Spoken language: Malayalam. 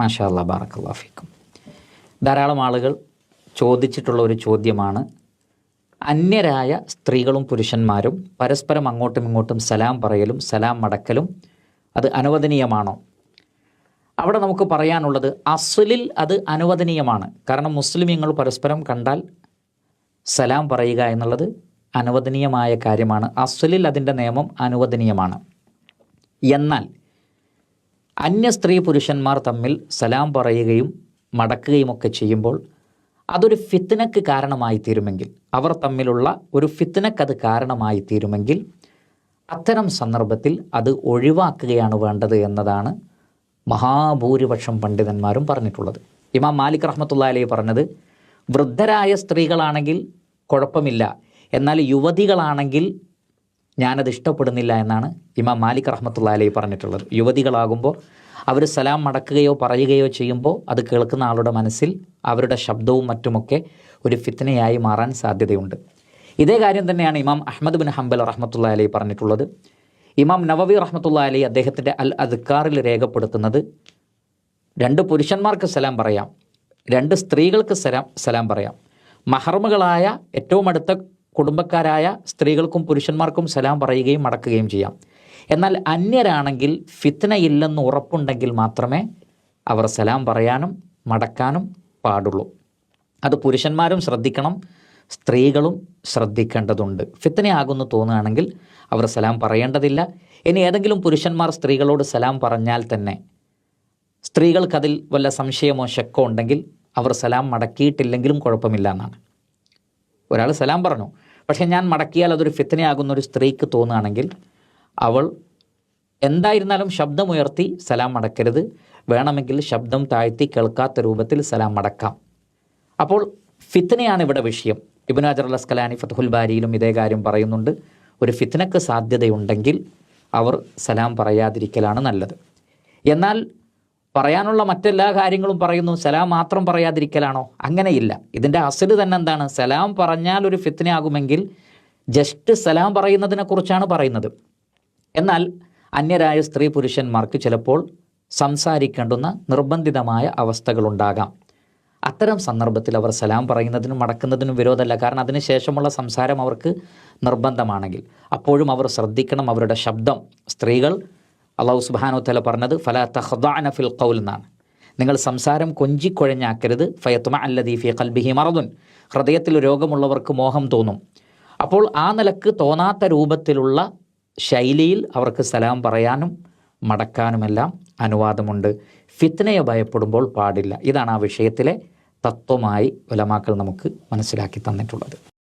മാഷാ ബാറക്കല്ലാ ഫീക്കും. ധാരാളം ആളുകൾ ചോദിച്ചിട്ടുള്ള ഒരു ചോദ്യമാണ് അന്യരായ സ്ത്രീകളും പുരുഷന്മാരും പരസ്പരം അങ്ങോട്ടും ഇങ്ങോട്ടും സലാം പറയലും സലാം മടക്കലും അത് അനുവദനീയമാണോ? അവിടെ നമുക്ക് പറയാനുള്ളത് അസുലിൽ അത് അനുവദനീയമാണ്. കാരണം മുസ്ലിമീങ്ങൾ പരസ്പരം കണ്ടാൽ സലാം പറയുക എന്നുള്ളത് അനുവദനീയമായ കാര്യമാണ്. അസുലിൽ അതിന്റെ നിയമം അനുവദനീയമാണ്. എന്നാൽ അന്യ സ്ത്രീ പുരുഷന്മാർ തമ്മിൽ സലാം പറയുകയും മടക്കുകയും ഒക്കെ ചെയ്യുമ്പോൾ അതൊരു ഫിത്തനക്ക് കാരണമായി തീരുമെങ്കിൽ അവർ തമ്മിലുള്ള ഒരു ഫിത്തനക്കത് കാരണമായി തീരുമെങ്കിൽ അത്തരം സന്ദർഭത്തിൽ അത് ഒഴിവാക്കുകയാണ് വേണ്ടത് എന്നതാണ് മഹാഭൂരിപക്ഷം പണ്ഡിതന്മാരും പറഞ്ഞിട്ടുള്ളത്. ഇമാം മാലിക് റഹ്മത്തുള്ള പറഞ്ഞത് വൃദ്ധരായ സ്ത്രീകളാണെങ്കിൽ കുഴപ്പമില്ല എന്നാൽ യുവതികളാണെങ്കിൽ ഞാനത് ഇഷ്ടപ്പെടുന്നില്ല എന്നാണ് ഇമാം മാലിക് റഹ്മത്തുള്ള അലൈ പറഞ്ഞിട്ടുള്ളത്. യുവതികളാകുമ്പോൾ അവർ സലാം മടക്കുകയോ പറയുകയോ ചെയ്യുമ്പോൾ അത് കേൾക്കുന്ന ആളുടെ മനസ്സിൽ അവരുടെ ശബ്ദവും മറ്റുമൊക്കെ ഒരു ഫിത്തനയായി മാറാൻ സാധ്യതയുണ്ട്. ഇതേ കാര്യം തന്നെയാണ് ഇമാം അഹമ്മദ് ബിൻ ഹംബൽ റഹ്മത്തുള്ള അലൈ പറഞ്ഞിട്ടുള്ളത്. ഇമാം നവവി റഹ്മത്തുള്ള അലൈ അദ്ദേഹത്തിന്റെ അൽ അദ്ക്കാറിൽ രേഖപ്പെടുത്തുന്നത് രണ്ട് പുരുഷന്മാർക്ക് സലാം പറയാം രണ്ട് സ്ത്രീകൾക്ക് സലാം സലാം പറയാം. മഹർമുകളായ ഏറ്റവും അടുത്ത കുടുംബക്കാരായ സ്ത്രീകൾക്കും പുരുഷന്മാർക്കും സലാം പറയുകയും മടക്കുകയും ചെയ്യാം. എന്നാൽ അന്യരാണെങ്കിൽ ഫിത്തനയില്ലെന്ന് ഉറപ്പുണ്ടെങ്കിൽ മാത്രമേ അവർ സലാം പറയാനും മടക്കാനും പാടുള്ളൂ. അത് പുരുഷന്മാരും ശ്രദ്ധിക്കണം സ്ത്രീകളും ശ്രദ്ധിക്കേണ്ടതുണ്ട്. ഫിത്തനയാകുന്നു തോന്നുകയാണെങ്കിൽ അവർ സലാം പറയേണ്ടതില്ല. ഇനി ഏതെങ്കിലും പുരുഷന്മാർ സ്ത്രീകളോട് സലാം പറഞ്ഞാൽ തന്നെ സ്ത്രീകൾക്കതിൽ വല്ല സംശയമോ ശക്കോ ഉണ്ടെങ്കിൽ അവർ സലാം മടക്കിയിട്ടില്ലെങ്കിലും കുഴപ്പമില്ല എന്നാണ്. ഒരാൾ സലാം പറഞ്ഞു. പക്ഷേ ഞാൻ മടക്കിയാൽ അതൊരു ഫിത്തനയാകുന്ന ഒരു സ്ത്രീക്ക് തോന്നുകയാണെങ്കിൽ അവൾ എന്തായിരുന്നാലും ശബ്ദമുയർത്തി സലാം മടക്കരുത്. വേണമെങ്കിൽ ശബ്ദം താഴ്ത്തി കേൾക്കാത്ത രൂപത്തിൽ സലാം മടക്കാം. അപ്പോൾ ഫിത്തനയാണ് ഇവിടെ വിഷയം. ഇബിൻ അജർ അസ്കലാനി ഫത്തുൽ ബാരിയിലും ഇതേ കാര്യം പറയുന്നുണ്ട്. ഒരു ഫിത്തനക്ക് സാധ്യതയുണ്ടെങ്കിൽ അവർ സലാം പറയാതിരിക്കലാണ് നല്ലത്. എന്നാൽ പറയാനുള്ള മറ്റെല്ലാ കാര്യങ്ങളും പറയുന്നു. സലാം മാത്രം പറയാതിരിക്കലാണോ? അങ്ങനെയില്ല. ഇതിന്റെ അസൽ തന്നെ എന്താണ്? സലാം പറഞ്ഞാൽ ഒരു ഫിത്തിനാകുമെങ്കിൽ ജസ്റ്റ് സലാം പറയുന്നതിനെ കുറിച്ചാണ് പറയുന്നത്. എന്നാൽ അന്യരായ സ്ത്രീ പുരുഷന്മാർക്ക് ചിലപ്പോൾ സംസാരിക്കേണ്ടുന്ന നിർബന്ധിതമായ അവസ്ഥകളുണ്ടാകാം അത്തരം സന്ദർഭത്തിൽ അവർ സലാം പറയുന്നതിനും മടക്കുന്നതിനും വിരോധമല്ല. കാരണം അതിനുശേഷമുള്ള സംസാരം അവർക്ക് നിർബന്ധമാണെങ്കിൽ. അപ്പോഴും അവർ ശ്രദ്ധിക്കണം അവരുടെ ശബ്ദം. സ്ത്രീകൾ അള്ളാഹു സുബാനു തല പറഞ്ഞത് ഫല തഹ്ദാന ഫിൽ ഖൗൽ എന്നാണ്. നിങ്ങൾ സംസാരം കൊഞ്ചിക്കുഴഞ്ഞാക്കരുത്. ഫയത്തുമ അല്ലദീഫി കൽബിഹി മറദുൻ. ഹൃദയത്തിൽ രോഗമുള്ളവർക്ക് മോഹം തോന്നും. അപ്പോൾ ആ നിലയ്ക്ക് തോന്നാത്ത രൂപത്തിലുള്ള ശൈലിയിൽ അവർക്ക് സലാം പറയാനും മടക്കാനുമെല്ലാം അനുവാദമുണ്ട്. ഫിത്നയെ ഭയപ്പെടുമ്പോൾ പാടില്ല. ഇതാണ് ആ വിഷയത്തിലെ തത്വമായി ഉലമാക്കൾ നമുക്ക് മനസ്സിലാക്കി തന്നിട്ടുള്ളത്.